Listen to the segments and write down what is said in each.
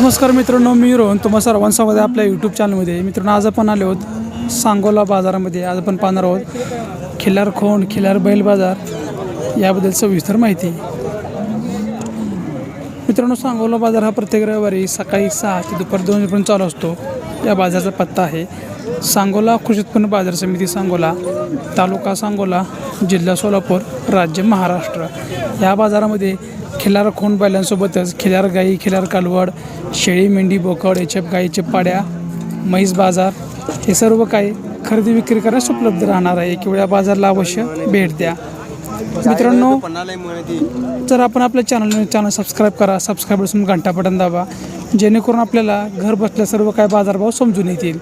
नमस्कार मित्रांनो मी रोहन. तुम्हा सर्वांसोबत आपल्या यूट्यूब चॅनलमध्ये मित्रांनो आज आपण आलो आहोत सांगोला बाजारामध्ये. आज आपण पाहणार आहोत खिल्लार खोंड खिल्लार बैल बाजार याबद्दल सविस्तर माहिती. मित्रांनो सांगोला बाजार हा प्रत्येक रविवारी सकाळी सहा ते दुपार दोन चालू असतो. या बाजाराचा पत्ता आहे सांगोला कृषी उत्पन्न बाजार समिती सांगोला तालुका सांगोला जिल्हा सोलापूर राज्य महाराष्ट्र. या बाजारामध्ये खिलार खोंड बैलांसोबतच खिलार गाई खिलार कालवड शेळी मेंढी बोकड एचप गाईचे पाड्या म्हैस बाजार हे सर्व काही खरेदी विक्री करण्यास उपलब्ध राहणार आहे. एक वेळा बाजारला अवश्य भेट द्या. मित्रांनो जर आपण आपल्या चॅनल चॅनल सबस्क्राईब करा सबस्क्राईब असून घंटा बटन दाबा जेणेकरून आपल्याला घर बसल्या सर्व काय बाजारभाव समजून येतील.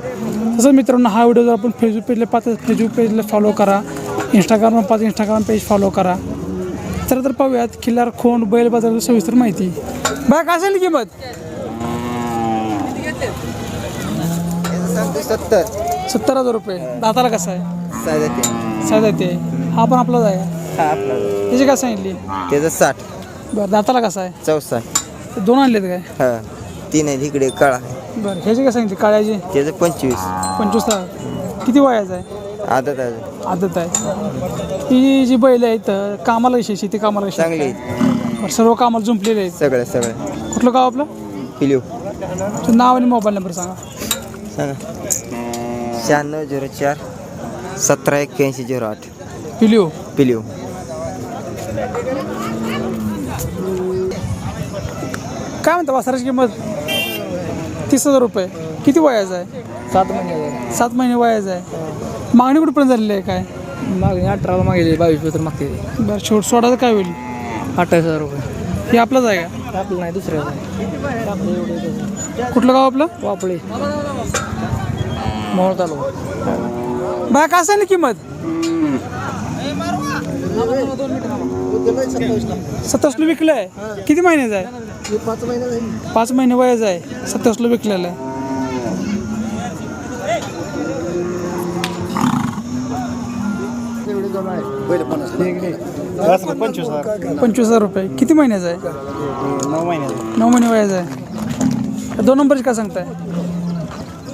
तसंच मित्रांनो हा व्हिडिओ जर आपण फेसबुक पेजला पाहता फेसबुक पेजला फॉलो करा. इंस्टाग्राम पाहता इंस्टाग्राम पेज फॉलो करा. तर तर पाहूयात खिल्लार खोंड बैल बाजाराची सविस्तर माहिती. बाय काय असेल किंमत? सत्तर. सत्तर हजार रुपये. दाताला कसं आहे? साधा ते हा पण आपलाच आहे. हा आपला त्याची काय सांगितली? त्याचं साठ. बरं दाताला कसं आहे? चौसष्ट. ते दोन आणलेत काय? हा. तीन आहे इकडे काळा आहे. बरं ह्याची काय सांगितली? काळ्याची? त्याचं पंचवीस. पंचवीस हजार. किती वयाचं आहे? आदत आहे. आदत आहे. ही जी बैल आहेत कामाला आहे? शेती कामाला आहे? चांगली आहे. बरं, सर्व कामाला जुंपलेले आहेत. सगळं सगळं. कुठलं गाव आपलं? तुझं नाव आणि मोबाईल नंबर सांगा. शहाण्णव झिरो चार सतरा एक्क्याऐंशी झिरो आठ. पिलिओ पिलिओ काय म्हणता वासराची किंमत? तीस हजार रुपये. किती वयाचं आहे? सात महिने सात महिने वयाचं आहे. मागणी कुठपर्यंत झालेली आहे काय? मागणी अठराला मागेली बावीस पत्र मागते. बरं शेवट सोडायचं काय होईल? अठ्ठावीस हजार रुपये. हे आपलंच आहे का? आपलं नाही दुसऱ्याचं कुठलं गाव आपलं? वापळे. मोहोळ तालुका. बाय काय सांगली किंमत? सत्तावीसला विकलं आहे किती महिन्याचं आहे? पाच महिने वयाचं आहे. सत्तावीसला विकलेलं आहे. पंचवीस हजार. रुपये. किती महिन्याचं आहे? नऊ महिन्याचे. नऊ महिने वयाचं आहे. दोन नंबरची काय सांगताय?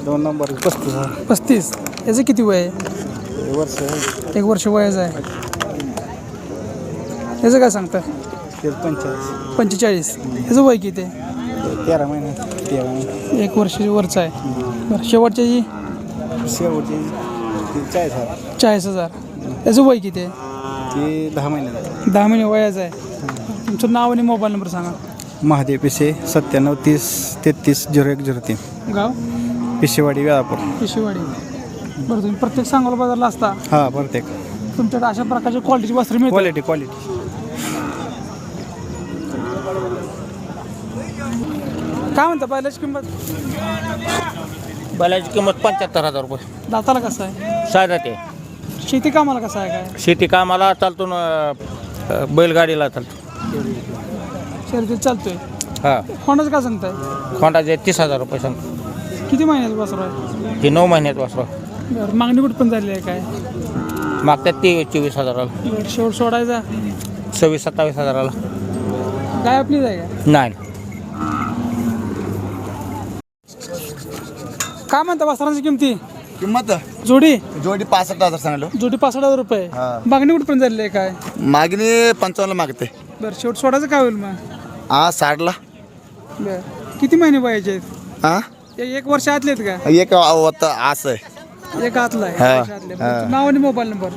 दोन नंबर पस्तीस हजार. पस्तीस. याचं किती वय आहे? वर्ष. एक वर्ष वयाचं आहे. याचं काय सांगताय? ते पंचेचाळीस. पंचेचाळीस. याचं वय किती आहे? तेरा महिने. तेरा महिने. एक वर्ष वरचं आहे. बरं शेवटच्या जी ती चाळीस हजार. चाळीस हजार. याचं वय किती आहे? ती दहा महिन्यात दहा महिने वयाचं आहे. तुमचं नाव आणि मोबाईल नंबर सांगा. महादेव पिसे सत्त्याण्णव तीस तेहतीस झिरो एक झिरो तीन. गाव? पिशेवाडी वेळापूर. पिशेवाडी. बरं तुम्ही प्रत्येक सांगोला बाजारला असता. हा प्रत्येक. तुमच्याकडे अशा प्रकारची क्वालिटीची वस्त्र मिळतात. क्वालिटी क्वालिटी काय म्हणता पहिल्याची किंमत? बैलाची किंमत पंच्याहत्तर हजार रुपये. दाताला कसं आहे? साधा ते. शेती कामाला कसं आहे काय? शेती कामाला चालतो ना अ, बैलगाडीला चालतो. शर्यतीत चालतोय. हा. होंडाचं काय सांगताय? खोंडाचे तीस हजार रुपये सांगतो. किती महिन्याचं वस्त्र आहे ती नऊ महिन्यात वासरा बरं मागणी कुठपर्यंत झाली आहे काय? मागतात तेवीस चोवीस हजाराला. बरं, शेवट सोडायचा? सव्वीस सत्तावीस हजाराला. काय आपलीच आहे नाही. काय म्हणता वस्त्रांची किमती? किंमत? जोडी? जोडी पासष्ट हजार सांगलो. जोडी पासष्ट हजार रुपये. हा. मागणी कुठपर्यंत झालेली आहे काय? मागणी पंचावन्न मागते. बरं शेवट सोडायचं काय होईल मग? हा साठला. बरं. किती महिने पाहिजे आहेत? हा? ए- एक वर्ष आतले आहेत का? एक होतं असं आहे. एक आतला आहे हा, एक वर्ष आतले. तुमचं नाव आणि मोबाईल नंबर.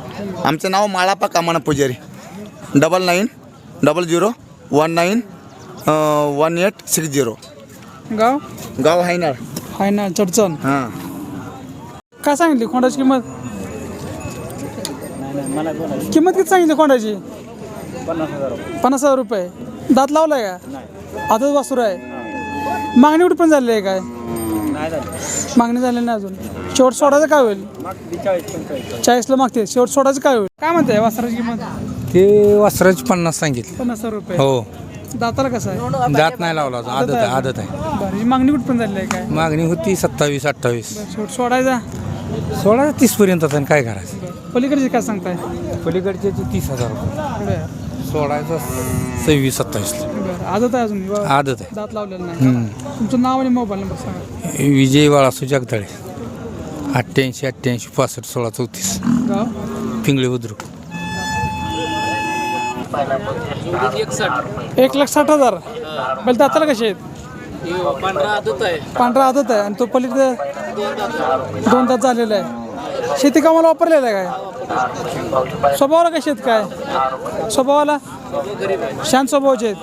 आमचं नाव Malapa कामाना Pujari. Double nine double zero one nine one eight six zero. गाव? गाव हायनाळ. हाय ना चडचण. हां. काय सांगितली खोंडाची किंमत? किंमत किती सांगितली खोंडाची? पन्नास हजार रुपये. दात लावलाय का? आताच वासूर आहे. मागणी कुठे पण झालेली आहे काय? मागणी झालेली नाही अजून. शेवट सोडायचं काय होईल? चाळीसला मागते. शेवट सोडायचं काय होईल? काय म्हणते वासराची किंमत? ते वस्त्राची पन्नास सांगितले. पन्नास हजार रुपये. हो. दाताला कसं आहे? जात नाही लावला. आदत आहे आदत आहे. मागणी कुठे पण झालेली आहे काय? मागणी होती सत्तावीस अठ्ठावीस. शेवट सोडायचा. सोळा तीस पर्यंत आता काय करायचं? पलीकडचे काय सांगताय? पलीकडचे ते तीस हजार रुपये बरं. सोळाचा सव्वीस सत्तावीसला बरं. आदत आहे अजून? आदत आहे. दात लावलेलं नाही तुमचं नाव आणि मोबाईल नंबर सांगा. विजय बाळासू जगदाळे अठ्ठ्याऐंशी अठ्ठ्याऐंशी पासष्ट सोळा चौतीस. गाव? पिंगळी बुद्रुक. एक लाख साठ हजार. बैल दाताला कसे आहेत? पांढरा आदत आहे. पांढरा आदत आहे. आणि तो पलीकडे दोन तास झालेलं आहे शेती कामाला वापरलेलं आहे काय स्वभावाला काय शेत काय स्वभावाला शांत स्वभावाचे आहेत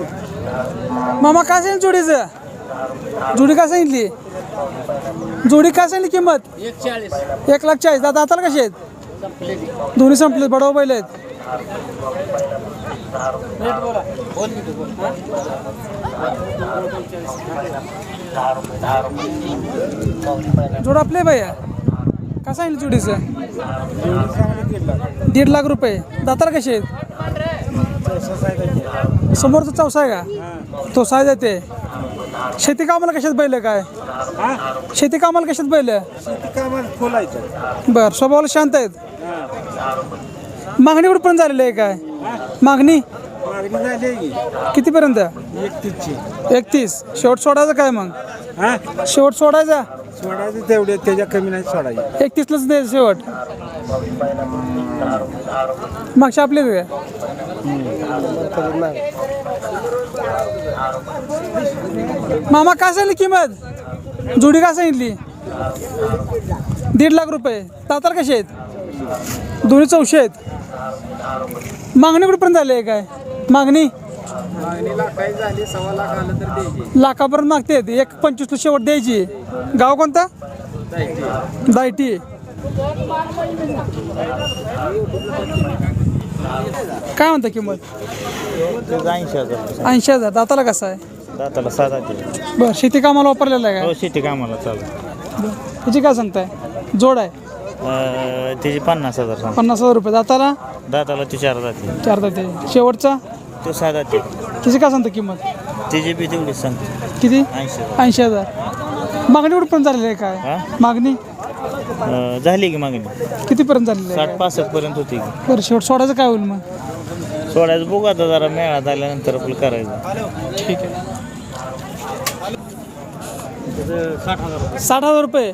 मामा काय सांगितलं जोडीचं? जोडी काय सांगितली? जोडी काय सांगितली किंमत? एक लाख चाळीस. दादा दाताला कसे आहेत? दोन्ही संपले बडवा बैल आहेत. जोड आपले भैया. काय सांगितलं जोडीचं? दीड लाख रुपये. दातार कसे आहेत? समोरचा चौसा आहे का? तो साय देते शेती कामाला कशात बैल काय? शेती कामाला कशात बैल बर स्वभावाला शांत आहेत. मागणी कुठपर्यंत झालेली आहे काय? मागणी? कितीपर्यंत? एकतीस. शेवट सोडायचं काय मग? शेवट सोडायचा? सोडायचं तेवढे त्याच्या कमी नाही सोडायचे. एकतीसलाच दे शेवट. मागच्या आपले काय मामा काय सांगली किंमत? जोडी काय सांगितली? दीड लाख रुपये. तातार कसे आहेत? दोन्ही चौशे आहेत. मागणी कुठपर्यंत झाली आहे काय? मागणी? लाखापर्यंत मागते. एक पंचवीसला शेवट द्यायची. गाव कोणता? दायटी. काय म्हणता किंमत? ऐंशी हजार ऐंशी हजार. दाताला कसा आहे? दाताला सात बरं शेती कामाला वापरलेला आहे हो शेती कामाला चालू. त्याची काय सांगताय? जोड आहे? त्याची पन्नास हजार पन्नास हजार रुपये. दाताला? दाताला ती चार जाते. चार दाते शेवटचा? तो सहा जाते त्याची काय सांगता किंमत? त्याची बी तेवढीच सांगते. किती? ऐंशी हजार. ऐंशी हजार. मागणी कुठपर्यंत झालेली आहे काय? मागणी? अं, झाली की मागणी? कितीपर्यंत झालेली आहे? साठ? पासष्ट पर्यंत होती. की बरं शेवट सोडायचं काय होईल मग? सोडायचं बघू आता जरा मेळात आल्यानंतर आपलं करायचं. ठीक आहे. साठ हजार रुपये.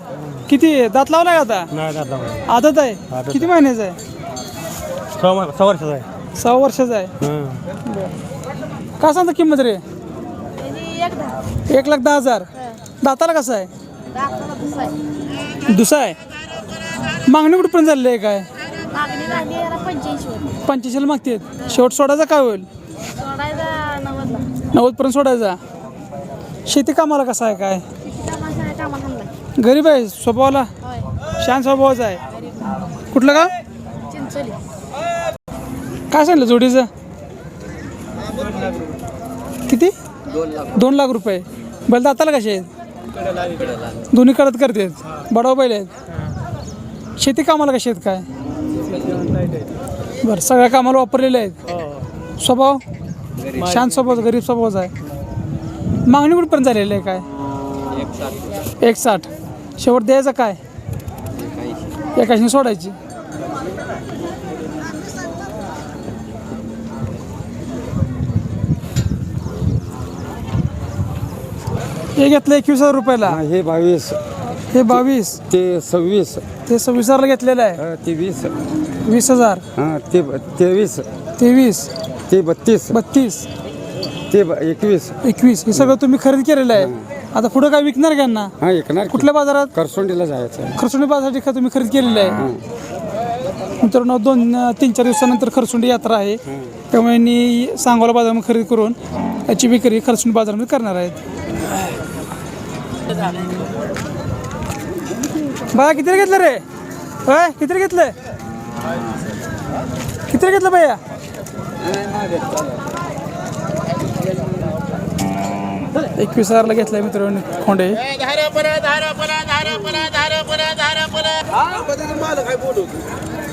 किती? आहे? दात लावलाय का आता? आदत आहे? किती महिन्याचं आहे? सहा वर्षाचा आहे. सहा वर्षाचा आहे. काय सांगता किंमत रे? एक लाख दहा हजार. दाताला कसं आहे? दुसरा आहे? मागणी कुठपर्यंत झालेली आहे काय? मागणी झाली याला पंच्याऐंशी होती पंचेचाळीस मागते. शेवट सोडायचा काय होईल? नव्वदपर्यंत सोडायचा. शेती कामाला कसं आहे काय? गरीब आहे स्वभावाला? होय. शांत स्वभावाचा आहे. कुठलं का चिंचोली. काय सांगितलं जोडीचं? किती? दोन लाख रुपये. बैल दाताला कसे आहेत? दोन्ही कडत करतात बडाव बैल आहेत? शेती कामाला कसे आहेत काय? बरं सगळ्या कामाला वापरलेले आहेत? स्वभाव? शांत स्वभाव गरीब स्वभावाचा आहे. मागणी कुठपर्यंत झालेली आहे काय? एक साठ शेवट द्यायचं काय? एकाशी सोडायची. हे घेतलं एकवीस हजार रुपयाला? हे बावीस. हे बावीस? ते सव्वीस. ते सव्वीस हजारला घेतलेलं आहे. अ, ते वीस. वीस हजार? हां ते ब- तेवीस. तेवीस? ते बत्तीस. बत्तीस? ते ब- एकवीस. एकवीस. हे सगळं तुम्ही खरेदी केलेलं आहे. आता पुढं काय विकणार का यांना? हां की? कुठल्या बाजारात? करसोंडीला जायचं आहे. खरसुंडी बाजारासाठी का तुम्ही खरेदी केलेलं आहे. मित्रांनो दोन तीन चार दिवसानंतर खरसुंडी यात्रा आहे. त्यामुळे मी सांगोला बाजारामध्ये खरेदी करून याची विक्री खर्चून बाजारामध्ये करणार आहेत. बाया किती घेतलं रे? होय किती घेतलं? किती घेतलं भैया? एकवीस हजारला घेतलाय मित्रांनो खोंडे.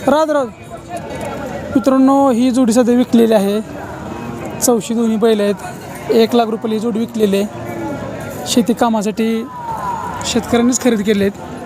राज राज. मित्रांनो ही जोडी सध्या विकलेली आहे. चौशी दोन्ही बैल आहेत. एक लाख रुपयाला ही जोडी विकलेली आहे. शेती कामासाठी शेतकऱ्यांनीच खरेदी केले आहेत.